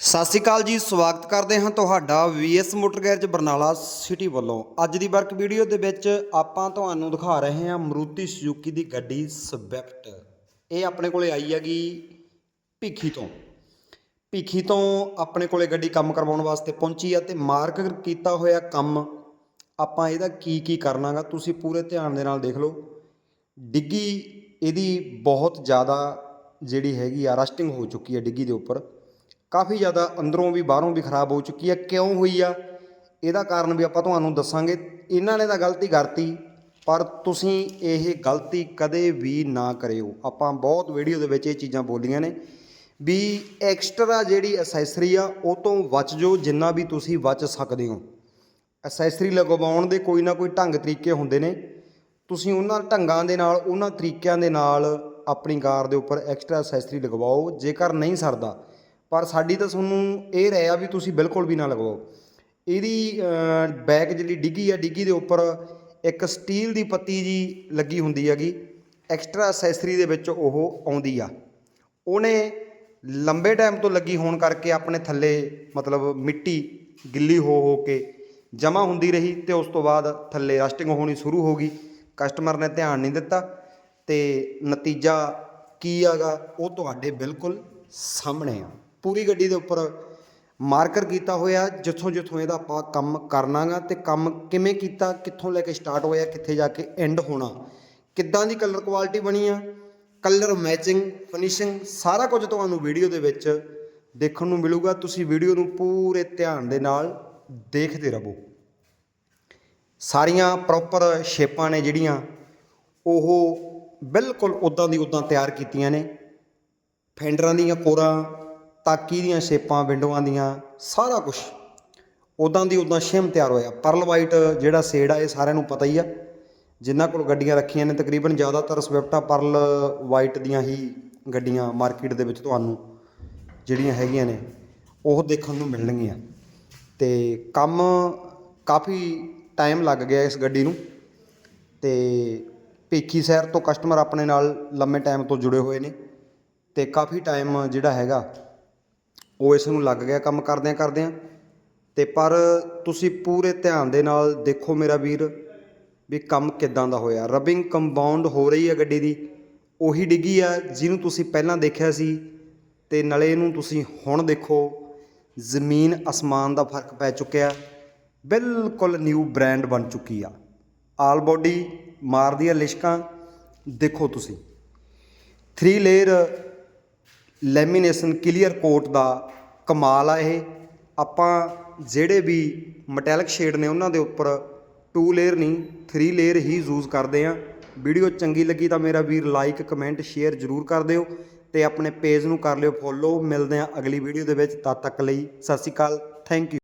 ਸਤਿ ਸ਼੍ਰੀ ਅਕਾਲ ਜੀ, ਸਵਾਗਤ ਕਰਦੇ ਹਾਂ ਤੁਹਾਡਾ VS motor garage Barnala city ਵੱਲੋਂ। ਅੱਜ ਦੀ ਵਰਕ ਵੀਡੀਓ ਦੇ ਵਿੱਚ ਆਪਾਂ ਤੁਹਾਨੂੰ ਦਿਖਾ ਰਹੇ ਹਾਂ ਮਰੂਤੀ ਸੁਜ਼ੂਕੀ ਦੀ ਗੱਡੀ ਸਵਿਫਟ ਇਹ ਆਪਣੇ ਕੋਲੇ ਆਈ ਹੈਗੀ ਭੀਖੀ ਤੋਂ। ਭੀਖੀ ਤੋਂ ਆਪਣੇ ਕੋਲੇ ਗੱਡੀ ਕੰਮ ਕਰਵਾਉਣ ਵਾਸਤੇ ਪਹੁੰਚੀ ਆ ਤੇ ਮਾਰਕ ਕੀਤਾ ਹੋਇਆ ਕੰਮ ਆਪਾਂ ਇਹਦਾ ਕੀ ਕੀ ਕਰਨਾਗਾ, ਤੁਸੀਂ ਪੂਰੇ ਧਿਆਨ ਦੇ ਨਾਲ ਦੇਖ ਲਓ। ਡਿੱਗੀ ਇਹਦੀ ਬਹੁਤ ਜ਼ਿਆਦਾ ਜਿਹੜੀ ਹੈਗੀ ਆ ਰਸਟਿੰਗ ਹੋ ਚੁੱਕੀ ਹੈ ਡਿੱਗੀ ਦੇ ਉੱਪਰ। ਕਾਫੀ ਜ਼ਿਆਦਾ ਅੰਦਰੋਂ ਵੀ ਬਾਹਰੋਂ ਵੀ ਖਰਾਬ ਹੋ ਚੁੱਕੀ ਹੈ। ਕਿਉਂ ਹੋਈ ਆ? ਇਹਦਾ ਕਾਰਨ ਵੀ ਆਪਾਂ ਤੁਹਾਨੂੰ ਦੱਸਾਂਗੇ। ਇਹਨਾਂ ਨੇ ਤਾਂ ਗਲਤੀ ਕਰਤੀ, ਪਰ ਤੁਸੀਂ ਇਹ ਗਲਤੀ ਕਦੇ ਵੀ ਨਾ ਕਰਿਓ। ਆਪਾਂ ਬਹੁਤ ਵੀਡੀਓ ਦੇ ਵਿੱਚ ਇਹ ਚੀਜ਼ਾਂ ਬੋਲੀਆਂ ਨੇ ਵੀ ਐਕਸਟਰਾ ਜਿਹੜੀ ਅਸੈਸਰੀ ਆ, ਉਹ ਤੋਂ ਬਚ ਜਾਓ ਜਿੰਨਾ ਵੀ ਤੁਸੀਂ ਬਚ ਸਕਦੇ ਹੋ। ਅਸੈਸਰੀ ਲਗਵਾਉਣ ਦੇ ਕੋਈ ਨਾ ਕੋਈ ਢੰਗ ਤਰੀਕੇ ਹੁੰਦੇ ਨੇ। ਤੁਸੀਂ ਉਹਨਾਂ ਢੰਗਾਂ ਦੇ ਨਾਲ, ਉਹਨਾਂ ਤਰੀਕਿਆਂ ਦੇ ਨਾਲ ਆਪਣੀ ਕਾਰ ਦੇ ਉੱਪਰ ਐਕਸਟਰਾ ਅਸੈਸਰੀ ਲਗਵਾਓ। ਜੇਕਰ ਨਹੀਂ ਸਰਦਾ ਪਰ ਸਾਡੀ ਤਾਂ ਤੁਹਾਨੂੰ ਇਹ ਰਹਿਆ ਵੀ ਤੁਸੀਂ ਬਿਲਕੁਲ ਵੀ ਨਾ ਲਗਵਾਓ ਇਹਦੀ ਬੈਕ ਜਿਹੜੀ ਡਿੱਗੀ ਆ, ਡਿੱਗੀ ਦੇ ਉੱਪਰ ਇੱਕ ਸਟੀਲ ਦੀ ਪੱਤੀ ਜੀ ਲੱਗੀ ਹੁੰਦੀ ਹੈਗੀ। ਐਕਸਟਰਾ ਅਸੈਸਰੀ ਦੇ ਵਿੱਚ ਉਹ ਆਉਂਦੀ ਆ। ਉਹਨੇ ਲੰਬੇ ਟਾਈਮ ਤੋਂ ਲੱਗੀ ਹੋਣ ਕਰਕੇ ਆਪਣੇ ਥੱਲੇ ਮਤਲਬ ਮਿੱਟੀ ਗਿੱਲੀ ਹੋ ਹੋ ਕੇ ਜਮਾ ਹੁੰਦੀ ਰਹੀ ਤੇ ਉਸ ਤੋਂ ਬਾਅਦ ਥੱਲੇ ਰਸਟਿੰਗ ਹੋਣੀ ਸ਼ੁਰੂ ਹੋ ਗਈ। ਕਸਟਮਰ ਨੇ ਧਿਆਨ ਨਹੀਂ ਦਿੱਤਾ ਤੇ ਨਤੀਜਾ ਕੀ ਆਗਾ ਉਹ ਤੁਹਾਡੇ ਬਿਲਕੁਲ ਸਾਹਮਣੇ ਆ। ਪੂਰੀ ਗੱਡੀ ਦੇ ਉੱਪਰ ਮਾਰਕਰ ਕੀਤਾ ਹੋਇਆ, ਜਿੱਥੋਂ ਜਿੱਥੋਂ ਇਹਦਾ ਆਪਾਂ ਕੰਮ ਕਰਨਾਗਾ ਤੇ ਕੰਮ ਕਿਵੇਂ ਕੀਤਾ, ਕਿੱਥੋਂ ਲੈ ਕੇ ਸਟਾਰਟ ਹੋਇਆ, ਕਿੱਥੇ ਜਾ ਕੇ ਐਂਡ ਹੋਣਾ, ਕਿੱਦਾਂ ਦੀ ਕਲਰ ਕੁਆਲਿਟੀ ਬਣੀ ਆ ਕਲਰ ਮੈਚਿੰਗ ਫਿਨਿਸ਼ਿੰਗ ਸਾਰਾ ਕੁਝ ਤੁਹਾਨੂੰ ਵੀਡੀਓ ਦੇ ਵਿੱਚ ਦੇਖਣ ਨੂੰ ਮਿਲੂਗਾ। ਤੁਸੀਂ ਵੀਡੀਓ ਨੂੰ ਪੂਰੇ ਧਿਆਨ ਦੇ ਨਾਲ ਦੇਖਦੇ ਰਹੋ। ਸਾਰੀਆਂ ਪ੍ਰੋਪਰ ਸ਼ੇਪਾਂ ਨੇ ਜਿਹੜੀਆਂ, ਉਹ ਬਿਲਕੁਲ ਉਦਾਂ ਦੀ ਉਦਾਂ ਤਿਆਰ ਕੀਤੀਆਂ ਨੇ। ਫੈਂਡਰਾਂ ਦੀਆਂ ਕੋਰਾਂ ਟਾਕੀ ਦੀਆਂ ਸ਼ੇਪਾਂ, ਵਿੰਡੋਆਂ ਦੀਆਂ, ਸਾਰਾ ਕੁਝ ਉਦਾਂ ਦੀ ਉਦਾਂ ਸ਼ਿਮ ਤਿਆਰ ਹੋਇਆ। ਪਰਲ ਵਾਈਟ ਜਿਹੜਾ ਸ਼ੇਡ ਆ, ਇਹ ਸਾਰਿਆਂ ਨੂੰ ਪਤਾ ਹੀ ਆ। ਜਿਨ੍ਹਾਂ ਕੋਲ ਗੱਡੀਆਂ ਰੱਖੀਆਂ ਨੇ, ਤਕਰੀਬਨ ਜ਼ਿਆਦਾਤਰ ਸਵਿਫਟਾ ਪਰਲ ਵਾਈਟ ਦੀਆਂ ਹੀ ਗੱਡੀਆਂ ਮਾਰਕੀਟ ਦੇ ਵਿੱਚ ਤੁਹਾਨੂੰ ਜਿਹੜੀਆਂ ਹੈਗੀਆਂ ਨੇ, ਉਹ ਦੇਖਣ ਨੂੰ ਮਿਲਣਗੀਆਂ। ਤੇ ਕੰਮ ਕਾਫੀ ਟਾਈਮ ਲੱਗ ਗਿਆ ਇਸ ਗੱਡੀ ਨੂੰ। ਤੇ ਭੇਖੀ ਸ਼ਹਿਰ ਤੋਂ ਕਸਟਮਰ ਆਪਣੇ ਨਾਲ ਲੰਮੇ ਟਾਈਮ ਤੋਂ ਜੁੜੇ ਹੋਏ ਨੇ। ਤੇ ਕਾਫੀ ਟਾਈਮ ਜਿਹੜਾ ਹੈਗਾ ਉਹ ਇਸ ਨੂੰ ਲੱਗ ਗਿਆ ਕੰਮ ਕਰਦਿਆਂ ਕਰਦਿਆਂ। ਅਤੇ ਪਰ ਤੁਸੀਂ ਪੂਰੇ ਧਿਆਨ ਦੇ ਨਾਲ ਦੇਖੋ ਮੇਰਾ ਵੀਰ, ਵੀ ਕੰਮ ਕਿੱਦਾਂ ਦਾ ਹੋਇਆ। ਰਬਿੰਗ ਕੰਪਾਊਂਡ ਹੋ ਰਹੀ ਹੈ ਗੱਡੀ ਦੀ। ਉਹੀ ਡਿੱਗੀ ਆ, ਜਿਹਨੂੰ ਤੁਸੀਂ ਪਹਿਲਾਂ ਦੇਖਿਆ ਸੀ। ਤੇ ਨਲੇ ਨੂੰ ਤੁਸੀਂ ਹੁਣ ਦੇਖੋ, ਜ਼ਮੀਨ ਅਸਮਾਨ ਦਾ ਫ਼ਰਕ ਪੈ ਚੁੱਕਿਆ। ਬਿਲਕੁਲ ਨਿਊ ਬ੍ਰਾਂਡ ਬਣ ਚੁੱਕੀ ਆ। ਆਲ ਬੋਡੀ ਮਾਰਦੀ ਆ ਲਿਸ਼ਕਾਂ, ਦੇਖੋ ਤੁਸੀਂ। 3 ਲੇਅਰ ਲੈਮੀਨੇਸ਼ਨ ਕਲੀਅਰ ਕੋਟ ਦਾ ਕਮਾਲ ਆ ਇਹ। ਆਪਾਂ ਜਿਹੜੇ ਵੀ ਮੈਟੈਲਿਕ ਸ਼ੇਡ ਨੇ ਉਹਨਾਂ ਦੇ ਉੱਪਰ 2 ਲੇਅਰ ਨਹੀਂ 3 ਲੇਅਰ ਹੀ ਯੂਜ਼ ਕਰਦੇ ਆ ਵੀਡੀਓ ਚੰਗੀ ਲੱਗੀ ਤਾਂ ਮੇਰਾ ਵੀਰ ਲਾਈਕ ਕਮੈਂਟ ਸ਼ੇਅਰ ਜ਼ਰੂਰ ਕਰ ਦਿਓ ਤੇ ਆਪਣੇ ਪੇਜ ਨੂੰ ਕਰ ਲਿਓ ਫੋਲੋ ਮਿਲਦੇ ਆ ਅਗਲੀ ਵੀਡੀਓ ਦੇ ਵਿੱਚ। ਤਦ ਤੱਕ ਲਈ ਸਤਿ ਸ਼੍ਰੀ ਅਕਾਲ। Thank you